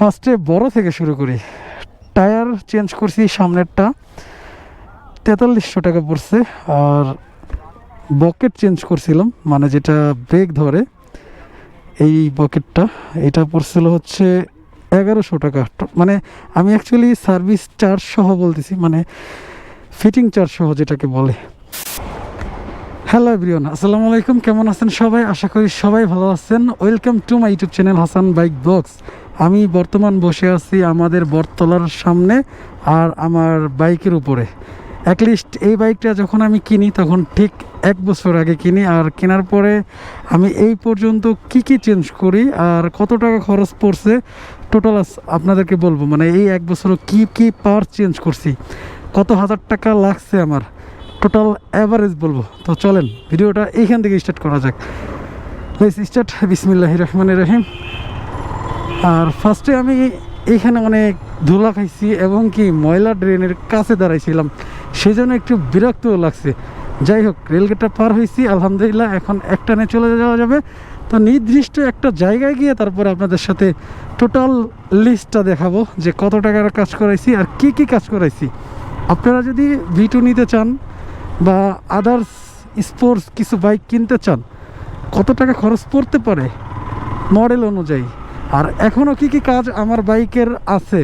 ফার্স্টে বড় থেকে শুরু করি। টায়ার চেঞ্জ করছি সামনেরটা। তেতাল্লিশশো টাকা পড়ছে আর বকেট চেঞ্জ করছিলাম মানে যেটা ব্রেক ধরে এই বকেটটা, এটা পড়ছিল হচ্ছে এগারোশো টাকা। মানে আমি অ্যাকচুয়ালি সার্ভিস চার্জ সহ বলতেছি মানে ফিটিং চার্জ সহ যেটাকে বলে। হ্যালো এভরিওয়ান আসসালামু আলাইকুম, কেমন আছেন সবাই? আশা করি সবাই ভালো আছেন। Welcome to my YouTube channel Hasan bike box আমি বর্তমান বসে আছি আমাদের বটতলার সামনে আর আমার বাইকের উপরে। অ্যাটলিস্ট এই বাইকটা যখন আমি কিনি তখন ঠিক এক বছর আগে কিনি আর কেনার পরে আমি এই পর্যন্ত কি কি চেঞ্জ করি আর কত টাকা খরচ পড়ছে টোটাল আপনাদেরকে বলব। মানে এই এক বছর কি কি পার্ট চেঞ্জ করছি, কত হাজার টাকা লাগছে আমার টোটাল অ্যাভারেজ বলব। তো চলেন, ভিডিওটা এইখান থেকে স্টার্ট করা যাক। স্টার্ট বিসমিল্লাহ রহমান রহিম। আর ফার্স্টে আমি এইখানে অনেক ধুলা খাইছি এবং কি ময়লা ড্রেনের কাছে দাঁড়াইছিলাম। সেই জন্য একটু বিরক্তও লাগছে। যাই হোক, রেলগেটটা পার হয়েছি আলহামদুলিল্লাহ এখন একটানে চলে যাওয়া যাবে। তো নির্দিষ্ট একটা জায়গায় গিয়ে তারপরে আপনাদের সাথে টোটাল লিস্টটা দেখাবো যে কত টাকার কাজ করাইছি আর কি কি কাজ করাইছি। আপনারা যদি ভিটু নিতে চান বা আদার্স স্পোর্টস কিছু বাইক কিনতে চান, কত টাকা খরচ পড়তে পারে? মডেল অনুযায়ী। আর এখনও কি কি কাজ আমার বাইকের আছে,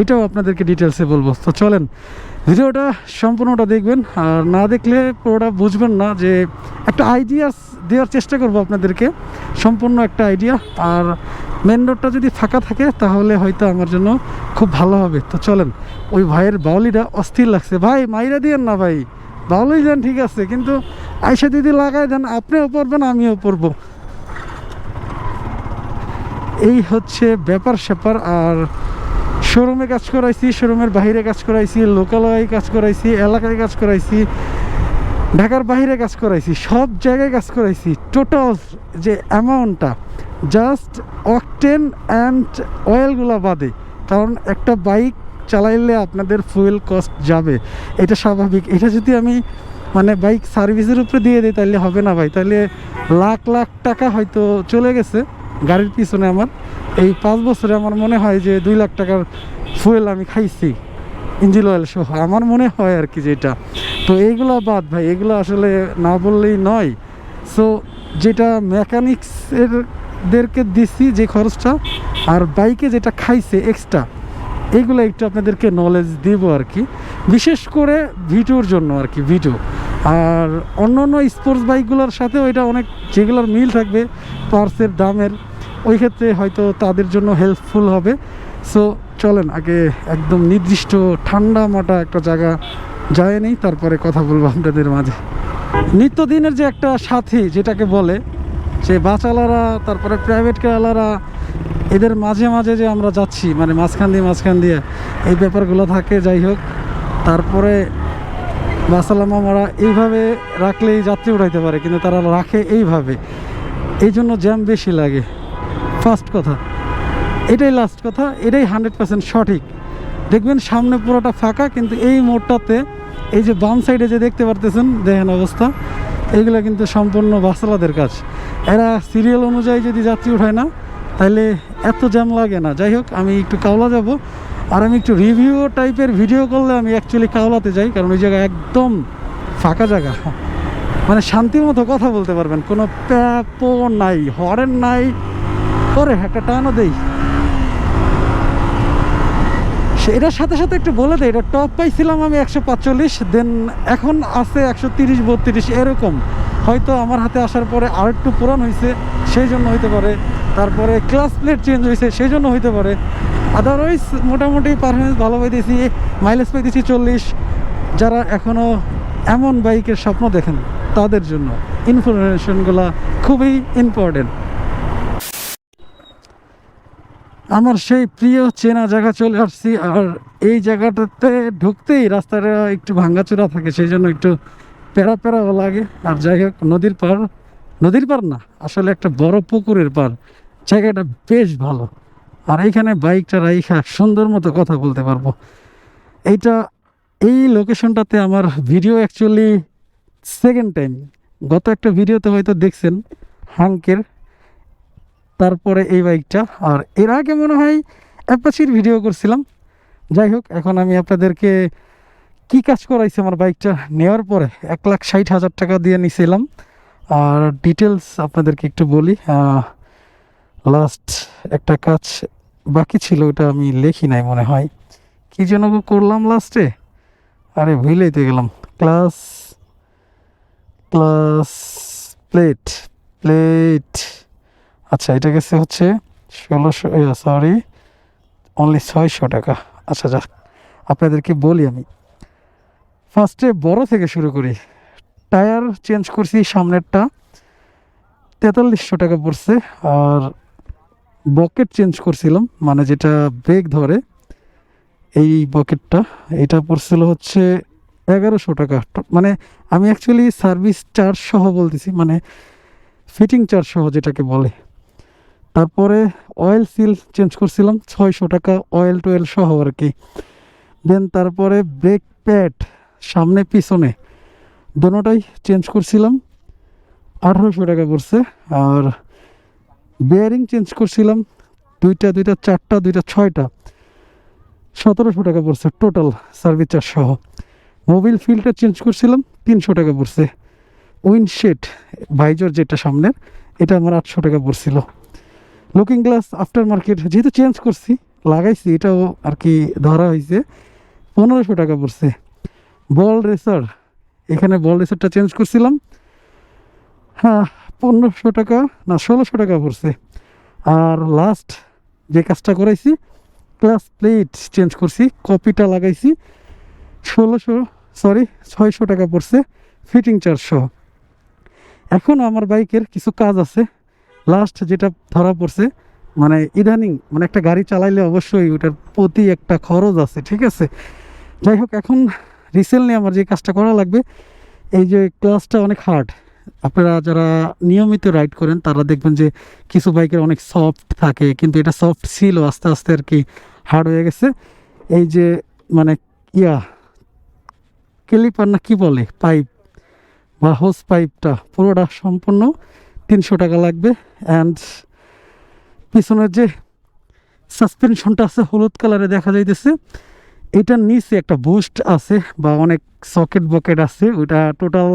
এটাও আপনাদেরকে ডিটেলসে বলব। তো চলেন, ভিডিওটা সম্পূর্ণটা দেখবেন, আর না দেখলে পুরোটা বুঝবেন না যে একটা আইডিয়া দেওয়ার চেষ্টা করব আপনাদেরকে, সম্পূর্ণ একটা আইডিয়া আর মেন রোডটা যদি ফাঁকা থাকে, তাহলে হয়তো আমার জন্য খুব ভালো হবে। তো চলেন, ওই ভাইয়ের বাউলিটা অস্থির লাগছে। ভাই, মাইরা দিয়েন না ভাই, বাউলি দেন ঠিক আছে, কিন্তু আইসা দিদি লাগাই দেন, আপনিও পড়বেন আমিও পড়ব এই হচ্ছে ব্যাপার স্যাপার, আর শোরুমে কাজ করাইছি শোরুমের বাইরে কাজ করাইছি, লোকালয়ে কাজ করাইছি, এলাকায় কাজ করাইছি, ঢাকার বাহিরে কাজ করাইছি, সব জায়গায় কাজ করাইছি। টোটাল যে অ্যামাউন্টটা জাস্ট অকটেন অ্যান্ড অয়েলগুলো বাদে, কারণ একটা বাইক চালাইলে আপনাদের ফুয়েল কস্ট যাবে। এটা স্বাভাবিক। এটা যদি আমি মানে বাইক সার্ভিসের উপরে দিয়ে দিই তাহলে হবে না ভাই। তাহলে লাখ লাখ টাকা হয়তো চলে গেছে। গাড়ির পিছনে আমার, এই পাঁচ বছরে আমার মনে হয় যে দুই লাখ টাকার ফুয়েল আমি খাইছি ইঞ্জিন অয়েল সহ। আমার মনে হয় আর কি যেটা। তো এইগুলো বাদ ভাই, এগুলো আসলে না বললেই নয়। সো যেটা মেকানিক্সের দেরকে দিচ্ছি যে খরচটা, আর বাইকে যেটা খাইছে এক্সট্রা এইগুলো একটু আপনাদেরকে নলেজ দিব আর কি। বিশেষ করে ভিডিওর জন্য আর কি ভিডিও আর অন্য অন্য স্পোর্টস বাইকগুলোর সাথেও এটা অনেক, যেগুলোর মিল থাকবে পার্সের দামের। ওই ক্ষেত্রে হয়তো তাদের জন্য হেল্পফুল হবে। সো চলেন, আগে একদম নির্দিষ্ট ঠান্ডা মাটা একটা জায়গা যায় নেই, তারপরে কথা বলব আপনাদের মাঝে। নিত্যদিনের যে একটা সাথী, যেটাকে বলে যে বাচালারা, তারপরে প্রাইভেট কারওয়ালারা এদের মাঝে মাঝে যে আমরা যাচ্ছি মানে মাঝখান দিয়ে মাঝখান দিয়ে এই ব্যাপারগুলো থাকে, যাই হোক। তারপরে বাসালাম আমরা, এইভাবে রাখলেই যাত্রী উঠাইতে পারে, কিন্তু তারা রাখে এইভাবে। এই জন্য জ্যাম বেশি লাগে। ফার্স্ট কথা। এটাই লাস্ট কথা, এটাই হান্ড্রেড পার্সেন্ট সঠিক। দেখবেন সামনে পুরোটা ফাঁকা, কিন্তু এই মোড়টাতে এই যে বাম সাইডে যে দেখতে পারতেছেন, দেখেন অবস্থা এইগুলো কিন্তু সম্পূর্ণ বাসালাদের কাজ। এরা সিরিয়াল অনুযায়ী যদি যাত্রী উঠায় না, তাহলে এত জ্যাম লাগে না। যাই হোক, আমি একটু কাওলা যাব। আর আমি একটু রিভিউ টাইপের ভিডিও করলে আমি অ্যাকচুয়ালি কাওলাতে যাই, কারণ ওই জায়গায় একদম ফাঁকা জায়গা। মানে শান্তির মতো কথা বলতে পারবেন, কোনো প্যাপো নাই, হরেন নাই করে একটা টানও দেই। এটার সাথে সাথে একটু বলে দেয় এটা টপ পাইছিলাম আমি একশো পাঁচচল্লিশ দেন এখন আছে একশো তিরিশ, বত্রিশ, এরকম। হয়তো আমার হাতে আসার পরে আর একটু পুরান হয়েছে সেই জন্য হইতে পারে। তারপরে ক্লাস প্লেট চেঞ্জ হয়েছে সেই জন্য হইতে পারে। আদারওয়াইজ মোটামুটি পারফরমেন্স ভালো পাইতেছি মাইলেজ পাইতেছি চল্লিশ। যারা এখনও এমন বাইকের স্বপ্ন দেখেন, তাদের জন্য। ইনফরমেশনগুলো খুবই ইম্পর্টেন্ট আমার সেই প্রিয় চেনা জায়গা চলে আসছি, আর এই জায়গাটাতে ঢুকতেই রাস্তাটা একটু ভাঙ্গাচোরা থাকে, সেই জন্য একটু প্যারা প্যারাও লাগে। আর যাই হোক, নদীর পার নদীর পার না, আসলে একটা বড় পুকুরের পার জায়গাটা বেশ ভালো। আর এইখানে বাইকটা রাইখা সুন্দর মতো কথা বলতে পারব। এইটা, এই লোকেশনটাতে আমার ভিডিও অ্যাকচুয়ালি সেকেন্ড টাইম গত একটা ভিডিওতে হয়তো দেখছেন, হাঙ্কের তারপরে এই বাইকটা। আর এর আগে মনে হয় অ্যাপাচির ভিডিও করছিলাম। যাই হোক, এখন আমি আপনাদেরকে কি কাজ করাইছি আমার বাইকটা নেওয়ার পরে এক লাখ ষাট হাজার টাকা দিয়ে নিছিলাম। আর ডিটেলস আপনাদেরকে একটু বলি। লাস্ট একটা কাজ বাকি ছিল, ওটা আমি লেখি নাই মনে হয়। কী যেন করলাম লাস্টে আরে ভুলেই তো গেলাম। ক্লাস ক্লাস প্লেট প্লেট আচ্ছা এটা গেছে হচ্ছে ষোলোশো সরি অনলি ছয়শো টাকা। আচ্ছা যাক, আপনাদেরকে বলি আমি। ফার্স্টে বড় থেকে শুরু করি। টায়ার চেঞ্জ করছি সামনেরটা। তেতাল্লিশশো টাকা পড়ছে। আর বকেট চেঞ্জ করছিলাম মানে যেটা ব্রেক ধরে, এই বকেটটা এটা পড়ছিল হচ্ছে এগারোশো টাকা। মানে আমি অ্যাকচুয়ালি সার্ভিস চার্জ সহ বলতেছি মানে ফিটিং চার্জ সহ যেটাকে বলে। তারপরে অয়েল সিল চেঞ্জ করছিলাম, ছয়শো টাকা অয়েল টয়েল সহ আর কি দেন তারপরে ব্রেক প্যাড সামনে পিছনে দোনোটাই চেঞ্জ করছিলাম, আঠারোশো টাকা পড়ছে আর বেয়ারিং চেঞ্জ করছিলাম, দুইটা দুইটা, চারটা, দুইটা, ছয়টা, সতেরোশো টাকা পড়ছে টোটাল সার্ভিস চার্জ সহ। মোবিল ফিল্টার চেঞ্জ করছিলাম, তিনশো টাকা পড়ছে। উইন্ডশেড ভাইজর যেটা সামনের, এটা আমার আটশো টাকা পড়ছিল। লুকিং গ্লাস আফটার মার্কেট যেহেতু চেঞ্জ করছি, লাগাইছি, এটাও আর কি ধরা হয়েছে। পনেরোশো টাকা পড়ছে। বল রেসার এখানে বল রেসারটা চেঞ্জ করছিলাম। হ্যাঁ পনেরোশো টাকা, না, ষোলোশো টাকা পড়ছে। আর লাস্ট যে কাজটা করাইছি ক্লাস প্লেট চেঞ্জ করছি কপিটা লাগাইছি। ষোলোশো সরি ছয়শো টাকা পড়ছে ফিটিং চার্জ সহ। এখন আমার বাইকের কিছু কাজ আছে। লাস্ট যেটা ধরা পড়ছে মানে ইদানিং মানে একটা গাড়ি চালাইলে অবশ্যই ওটার প্রতি একটা খরচ আছে, ঠিক আছে? যাই হোক, এখন রিসেন্টলি আমার যে কাজটা করা লাগবে, এই যে ক্লাসটা অনেক হার্ড আপনারা যারা নিয়মিত রাইড করেন, তারা দেখবেন যে কিছু বাইকের অনেক সফট থাকে, কিন্তু এটা সফট ছিল, আস্তে আস্তে আর কি হার্ড হয়ে গেছে। এই যে মানে ইয়া ক্যালিপার না কি বলে? পাইপ বা হোস পাইপটা পুরোটা সম্পূর্ণ তিনশো টাকা লাগবে। অ্যান্ড পিছনের যে সাসপেনশনটা আছে, হলুদ কালারে দেখা যাইতেছে। এটার নিচে একটা বুস্ট আছে বা অনেক সকেট বকেট আছে। ওইটা টোটাল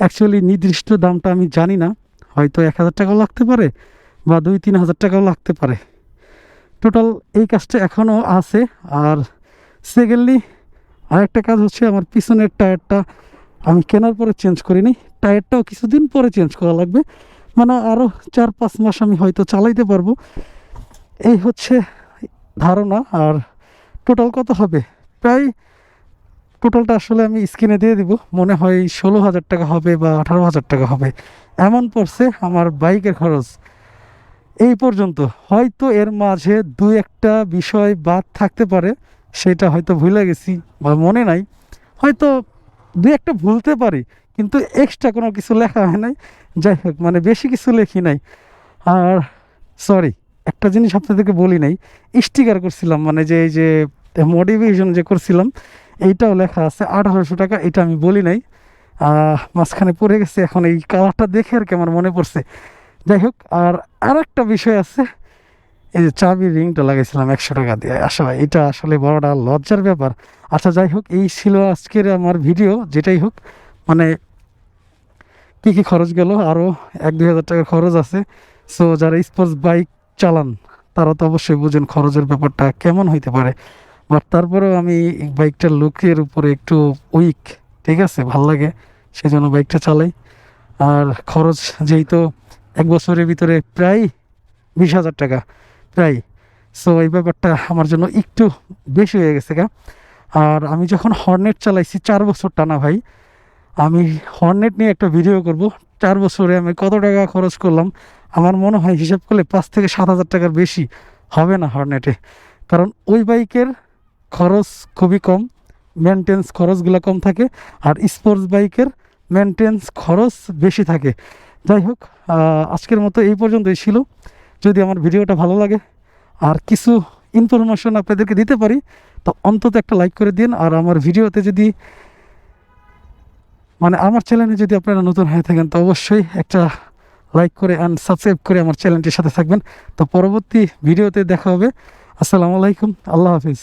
অ্যাকচুয়ালি নির্দিষ্ট দামটা আমি জানি না। হয়তো এক হাজার টাকাও লাগতে পারে বা দুই, তিন হাজার টাকাও লাগতে পারে। টোটাল এই কাজটা এখনও আছে। আর সেকেন্ডলি আরেকটা কাজ হচ্ছে আমার পিছনের টায়ারটা আমি কেনার পরে চেঞ্জ করিনি। টায়ারটাও কিছুদিন পরে চেঞ্জ করা লাগবে। মানে আরও চার পাঁচ মাস আমি হয়তো চালাইতে পারব। এই হচ্ছে ধারণা, আর টোটাল কত হবে? প্রায় টোটালটা আসলে আমি স্ক্রিনে দিয়ে দিব। মনে হয় ষোলো হাজার টাকা হবে বা আঠারো হাজার টাকা হবে। এমন পড়ছে আমার বাইকের খরচ। এই পর্যন্ত। হয়তো এর মাঝে দু একটা বিষয় বাদ থাকতে পারে, সেটা হয়তো ভুলে গেছি বা মনে নাই। হয়তো দু একটা ভুলতে পারি কিন্তু এক্সট্রা কোনো কিছু লেখা হয় নাই। যাই হোক মানে বেশি কিছু লেখি নাই। আর সরি একটা জিনিস আপনাদেরকে বলি নাই স্টিকার করছিলাম মানে যে, এই যে মোটিভেশন যে করছিলাম, এইটাও লেখা আছে আঠারোশো টাকা, এটা আমি বলি নাই। মাঝখানে পড়ে গেছে, এখন এই কালারটা দেখে আর কি আমার মনে পড়ছে। যাই হোক, আর আর একটা বিষয় আছে, এই যে চাবির রিংটা লাগাইছিলাম একশো টাকা দিয়ে। আসলে এটা আসলে বড়টা লজ্জার ব্যাপার। আচ্ছা যাই হোক, এই ছিল আজকের আমার ভিডিও যেটাই হোক মানে কী কী খরচ গেল? আরও এক দুই হাজার টাকার খরচ আছে। সো যারা স্পোর্টস বাইক চালান, তারা তো অবশ্যই বুঝেন খরচের ব্যাপারটা কেমন হইতে পারে। বাট তারপরেও আমি বাইকটার লুকের উপরে একটু উইক ঠিক আছে? ভালো লাগে সেই জন্য বাইকটা চালাই। আর খরচ যেহেতু এক বছরের ভিতরে প্রায় বিশ হাজার টাকা, প্রায়। সো এই ব্যাপারটা আমার জন্য একটু বেশি হয়ে গেছে গা। আর আমি যখন হর্নেট চালাইছি, চার বছর টানা ভাই আমি হর্নেট নিয়ে একটা ভিডিও করব। চার বছরে আমি কত টাকা খরচ করলাম? আমার মনে হয় হিসাব করলে পাঁচ থেকে সাত হাজার টাকার বেশি হবে না হর্নেটে কারণ ওই বাইকের খরচ খুবই কম মেনটেন্স খরচগুলো কম থাকে, আর স্পোর্টস বাইকের মেনটেন্স খরচ বেশি থাকে। যাই হোক আজকের মতো এই পর্যন্তই ছিল। যদি আমার ভিডিওটা ভালো লাগে, আর কিছু ইনফরমেশন আপনাদেরকে দিতে পারি, তো অন্তত একটা লাইক করে দিন। আর আমার ভিডিওতে যদি মানে আমার চ্যানেলে যদি আপনারা নতুন হয়ে থাকেন, তো অবশ্যই একটা লাইক করে অ্যান্ড সাবস্ক্রাইব করে আমার চ্যানেলটির সাথে থাকবেন। তো পরবর্তী ভিডিওতে দেখা হবে। আসসালামু আলাইকুম। আল্লাহ হাফিজ।